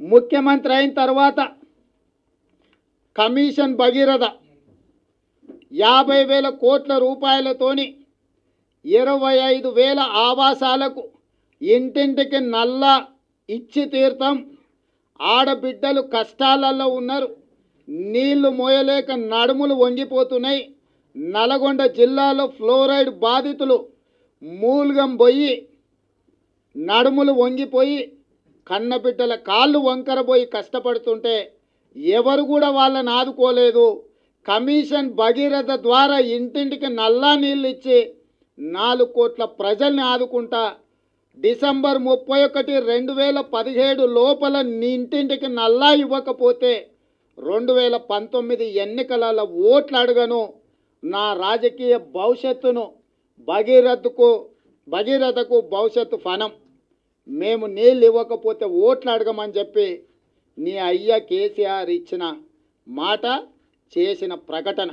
ముఖ్యమంత్రి అయిన తర్వాత కమిషన్ భగీరథ యాభై వేల కోట్ల రూపాయలతోని ఇరవై ఐదు వేల ఆవాసాలకు ఇంటింటికి నల్ల ఇచ్చి తీర్థం. ఆడబిడ్డలు కష్టాలలో ఉన్నారు. నీళ్ళు మోయలేక నడుములు వంగిపోతున్నాయి. నల్గొండ జిల్లాలో ఫ్లోరైడ్ బాధితులు మూల్గం పోయి నడుములు వంగిపోయి కన్నబిడ్డల కాళ్ళు వంకరపోయి కష్టపడుతుంటే ఎవరు కూడా వాళ్ళని ఆదుకోలేదు. కమిషన్ భగీరథ ద్వారా ఇంటింటికి నల్లా నీళ్ళు ఇచ్చి నాలుగు కోట్ల ప్రజల్ని ఆదుకుంటా డిసెంబర్ ముప్పై ఒకటి రెండు వేల పదిహేడు లోపల నీ ఇంటింటికి నల్లా ఇవ్వకపోతే రెండు వేల పంతొమ్మిది ఎన్నికలలో ఓట్లు అడగను. నా రాజకీయ భవిష్యత్తును భగీరథకు భగీరథకు భవిష్యత్తు ఫనం. మేము నీళ్ళు ఇవ్వకపోతే ఓట్లు అడగమని చెప్పి నీ అయ్య కేసీఆర్ ఇచ్చిన మాట చేసిన ప్రకటన.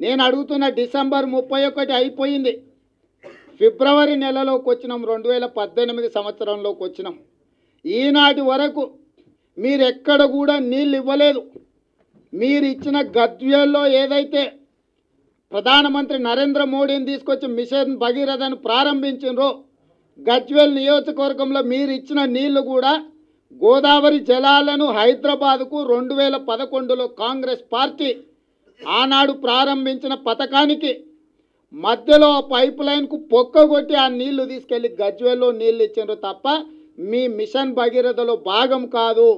నేను అడుగుతున్న డిసెంబర్ ముప్పై ఒకటి అయిపోయింది. ఫిబ్రవరి నెలలోకి వచ్చినాం రెండు వేల పద్దెనిమిది సంవత్సరంలోకి వచ్చినాం. ఈనాటి వరకు మీరు ఎక్కడ కూడా నీళ్ళు ఇవ్వలేదు. మీరు ఇచ్చిన గద్వ్యంలో ఏదైతే ప్రధానమంత్రి నరేంద్ర మోడీని తీసుకొచ్చి మిషన్ భగీరథను ప్రారంభించినరో గజ్వేల్ నియోజకవర్గంలో మీరు ఇచ్చిన నీళ్ళు కూడా గోదావరి జలాలను హైదరాబాద్కు రెండు వేల పదకొండులో కాంగ్రెస్ పార్టీ ఆనాడు ప్రారంభించిన పథకానికి మధ్యలో ఆ పైప్ లైన్కు పొక్కగొట్టి ఆ నీళ్ళు తీసుకెళ్ళి గజ్వేల్లో నీళ్ళు ఇచ్చిండ్రు తప్ప మీ మిషన్ భగీరథలో భాగం కాదు.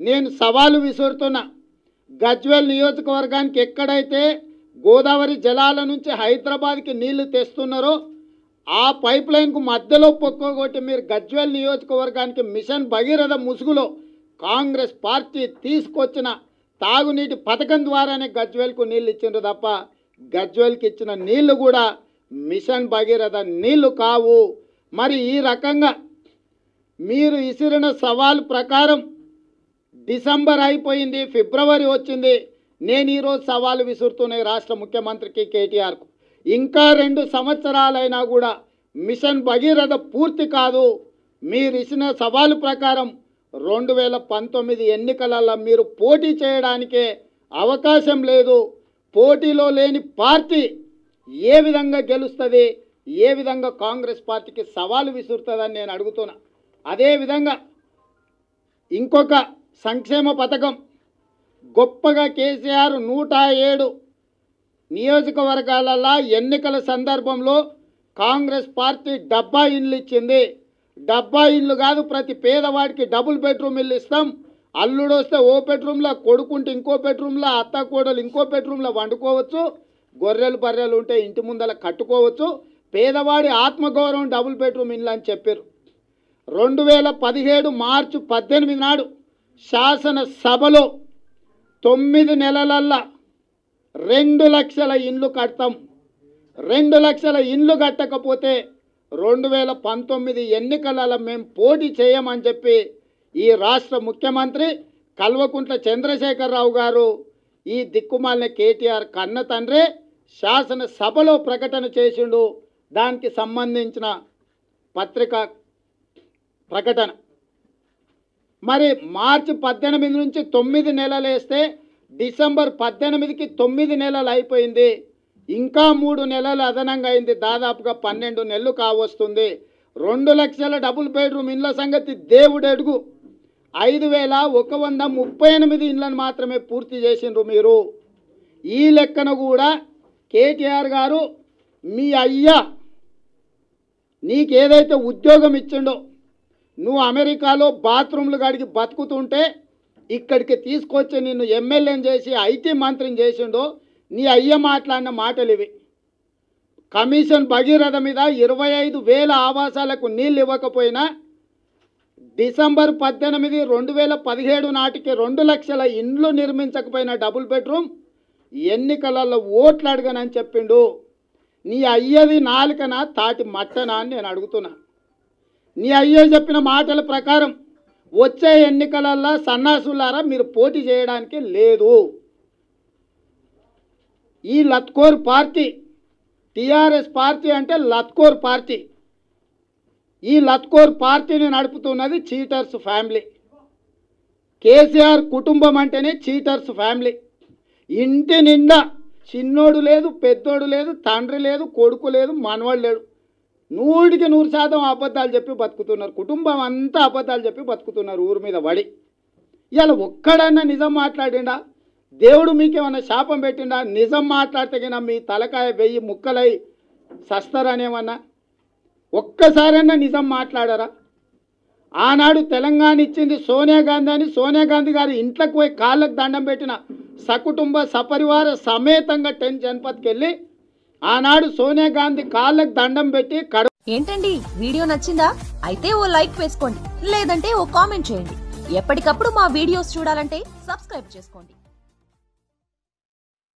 నేను సవాలు విసురుతున్నా. గజ్వేల్ నియోజకవర్గానికి ఎక్కడైతే గోదావరి జలాల నుంచి హైదరాబాద్కి నీళ్ళు తెస్తున్నారో ఆ పైప్ లైన్కు మధ్యలో పొక్కగొట్టి మీరు గజ్వేల్ నియోజకవర్గానికి మిషన్ భగీరథ ముసుగులో కాంగ్రెస్ పార్టీ తీసుకొచ్చిన తాగునీటి పథకం ద్వారానే గజ్వేల్కు నీళ్ళు ఇచ్చిండ్రు తప్ప గజ్వేల్కి ఇచ్చిన నీళ్ళు కూడా మిషన్ భగీరథ నీళ్ళు కావు. మరి ఈ రకంగా మీరు ఇసిరిన సవాల్ ప్రకారం డిసెంబర్ అయిపోయింది ఫిబ్రవరి వచ్చింది. నేను ఈరోజు సవాలు విసురుతున్నాయి రాష్ట్ర ముఖ్యమంత్రికి కేటీఆర్కు ఇంకా రెండు సంవత్సరాలైనా కూడా మిషన్ భగీరథ పూర్తి కాదు. మీరు ఇచ్చిన సవాలు ప్రకారం రెండు వేల పంతొమ్మిది ఎన్నికలలో మీరు పోటీ చేయడానికే అవకాశం లేదు. పోటీలో లేని పార్టీ ఏ విధంగా గెలుస్తుంది? ఏ విధంగా కాంగ్రెస్ పార్టీకి సవాలు విసురుతుందని నేను అడుగుతున్నా. అదేవిధంగా ఇంకొక సంక్షేమ పథకం గొప్పగా కేసీఆర్ నూట ఏడు నియోజకవర్గాలలో ఎన్నికల సందర్భంలో కాంగ్రెస్ పార్టీ డబ్బా ఇండ్లు ఇచ్చింది. డబ్బా ఇండ్లు కాదు ప్రతి పేదవాడికి డబుల్ బెడ్రూమ్ ఇల్లు ఇస్తాం. అల్లుడు వస్తే ఓ బెడ్రూమ్లో కొడుకుంటే ఇంకో బెడ్రూమ్లో అత్త కోడలు ఇంకో బెడ్రూమ్లో వండుకోవచ్చు. గొర్రెలు బర్రెలు ఉంటే ఇంటి ముందల కట్టుకోవచ్చు. పేదవాడి ఆత్మగౌరవం డబుల్ బెడ్రూమ్ ఇల్లు అని చెప్పారు. రెండు వేల పదిహేడు మార్చి పద్దెనిమిది నాడు శాసనసభలో తొమ్మిది నెలలల్లా రెండు లక్షల ఇండ్లు కడతాం. రెండు లక్షల ఇండ్లు కట్టకపోతే రెండు వేల పంతొమ్మిది ఎన్నికలలో మేము పోటీ చేయమని చెప్పి ఈ రాష్ట్ర ముఖ్యమంత్రి కల్వకుంట్ల చంద్రశేఖరరావు గారు ఈ దిక్కుమాలిన కేటీఆర్ కన్న తండ్రి శాసనసభలో ప్రకటన చేసిండు. దానికి సంబంధించిన పత్రిక ప్రకటన. మరి మార్చి పద్దెనిమిది నుంచి తొమ్మిది నెలలు వేస్తే డిసెంబర్ పద్దెనిమిదికి తొమ్మిది నెలలు అయిపోయింది. ఇంకా మూడు నెలలు అదనంగా అయింది. దాదాపుగా పన్నెండు నెలలు కావస్తుంది. రెండు లక్షల డబుల్ బెడ్రూమ్ ఇండ్ల సంగతి దేవుడు అడుగు. ఐదు వేల ఒక వంద ముప్పై ఎనిమిది ఇండ్లను మాత్రమే పూర్తి చేసిండ్రు మీరు. ఈ లెక్కన కూడా కేటీఆర్ గారు మీ అయ్యా నీకేదైతే ఉద్యోగం ఇచ్చిండో నువ్వు అమెరికాలో బాత్రూమ్లు కాడికి బతుకుతుంటే ఇక్కడికి తీసుకొచ్చి నిన్ను ఎమ్మెల్యేని చేసి ఐటీ మంత్రిని చేసిండో నీ అయ్య మాట్లాడిన మాటలు ఇవి. కమిషన్ భగీరథ మీద ఇరవై ఐదు వేల ఆవాసాలకు నీళ్ళు ఇవ్వకపోయినా డిసెంబర్ పద్దెనిమిది రెండు వేల పదిహేడు నాటికి రెండు లక్షల ఇండ్లు నిర్మించకపోయిన డబుల్ బెడ్రూమ్ ఎన్నికలలో ఓట్లు అడగనని చెప్పిండు. నీ అయ్యది నాలుకన తాటి మట్టనా అని నేను అడుగుతున్నా. నీ అయ్యే చెప్పిన మాటల ప్రకారం వచ్చే ఎన్నికలల్లో సన్నాసులారా మీరు పోటీ చేయడానికి లేదు. ఈ లత్కోర్ పార్టీ టీఆర్ఎస్ పార్టీ అంటే లత్కోర్ పార్టీ. ఈ లత్కోర్ పార్టీని నడుపుతున్నది చీటర్స్ ఫ్యామిలీ. కేసీఆర్ కుటుంబం అంటేనే చీటర్స్ ఫ్యామిలీ. ఇంటి నిండా చిన్నోడు లేదు పెద్దోడు లేదు తండ్రి లేదు కొడుకు లేదు మనవాడు లేడు. నూటికి నూరు శాతం అబద్ధాలు చెప్పి బతుకుతున్నారు. కుటుంబం అంతా అబద్ధాలు చెప్పి బతుకుతున్నారు ఊరి మీద పడి ఇవాళ ఒక్కడన్నా నిజం మాట్లాడిండా? దేవుడు మీకేమన్నా శాపం పెట్టిండా? నిజం మాట్లాడితేగిన మీ తలకాయ వెయ్యి ముక్కలై సస్తారనేమన్నా? ఒక్కసారైనా నిజం మాట్లాడారా? ఆనాడు తెలంగాణ ఇచ్చింది సోనియా గాంధీ అని సోనియా గాంధీ గారి ఇంట్లోకి పోయి కాళ్ళకు దండం పెట్టిన సకుటుంబ సపరివార సమేతంగా టెన్ జనపథ్కి వెళ్ళి ఆనాడు సోనియా గాంధీ కాళ్ళకు దండం పెట్టి కడ ఏంటండి? వీడియో నచ్చిందా? అయితే ఓ లైక్ వేసుకోండి. లేదంటే ఓ కామెంట్ చేయండి. ఎప్పటికప్పుడు మా వీడియోస్ చూడాలంటే సబ్స్క్రైబ్ చేసుకోండి.